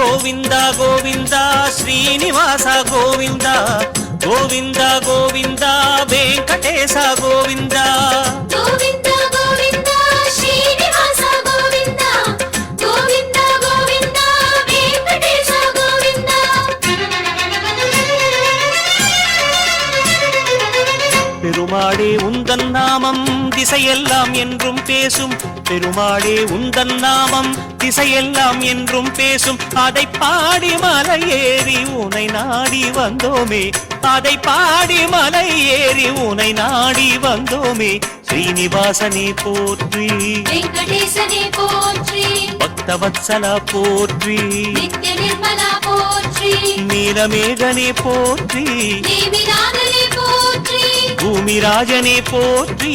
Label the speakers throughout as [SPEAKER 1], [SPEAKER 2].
[SPEAKER 1] గోవింద గోవింద శ్రీనివాస గోవింద గోవింద గోవింద వెంకటేశ గోవిందా. பெருமாளே உந்தன் நாமம் திசையெல்லாம் என்றும் பேசும். பெருமாளே உந்தன் நாமம் திசையெல்லாம் என்றும் பேசும். அதை பாடி மலை ஏறி உனை நாடி வந்தோமே. அதை பாடி மலை ஏறி உனை நாடி வந்தோமே. ஸ்ரீனிவாசனே போற்றி.
[SPEAKER 2] வெங்கடேசனே போற்றி.
[SPEAKER 1] பக்தவத்சல போற்றி.
[SPEAKER 2] நிர்மலா போற்றி.
[SPEAKER 1] நீலமேகனே போற்றி.
[SPEAKER 2] சுவாமிராஜனே போற்றி.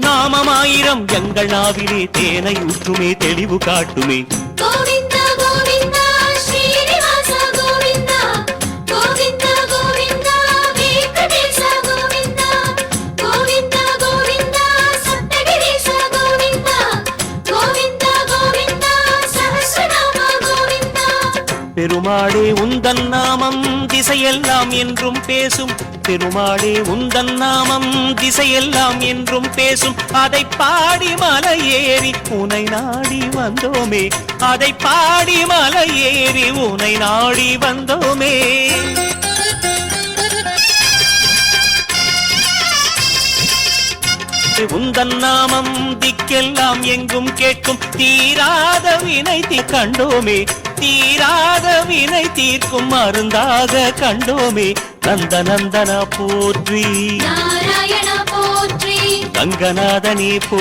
[SPEAKER 1] நாமமாயிரம் எங்கள் நாவிலே தேனை ஊற்றுமே தெளிவு காட்டுமே. பெருமாளே உந்தன் நாமம் திசையெல்லாம் என்றும் பேசும். பெருமாளே உந்தன் நாமம் திசையெல்லாம் என்றும் பேசும். அதை பாடி மலை ஏறி உனை நாடி வந்தோமே. அதை பாடி மலை ஏறி உனை நாடி வந்தோமே. உந்தன் நாமம் திக்கெல்லாம் எங்கும் கேட்கும். தீராத வினை கண்டோமே. தீராத வினை தீர்க்கும் மருந்தாக கண்டோமே நந்த நந்தனா போற்றி.
[SPEAKER 2] நாராயணா போற்றி.
[SPEAKER 1] ரங்கநாதனே போ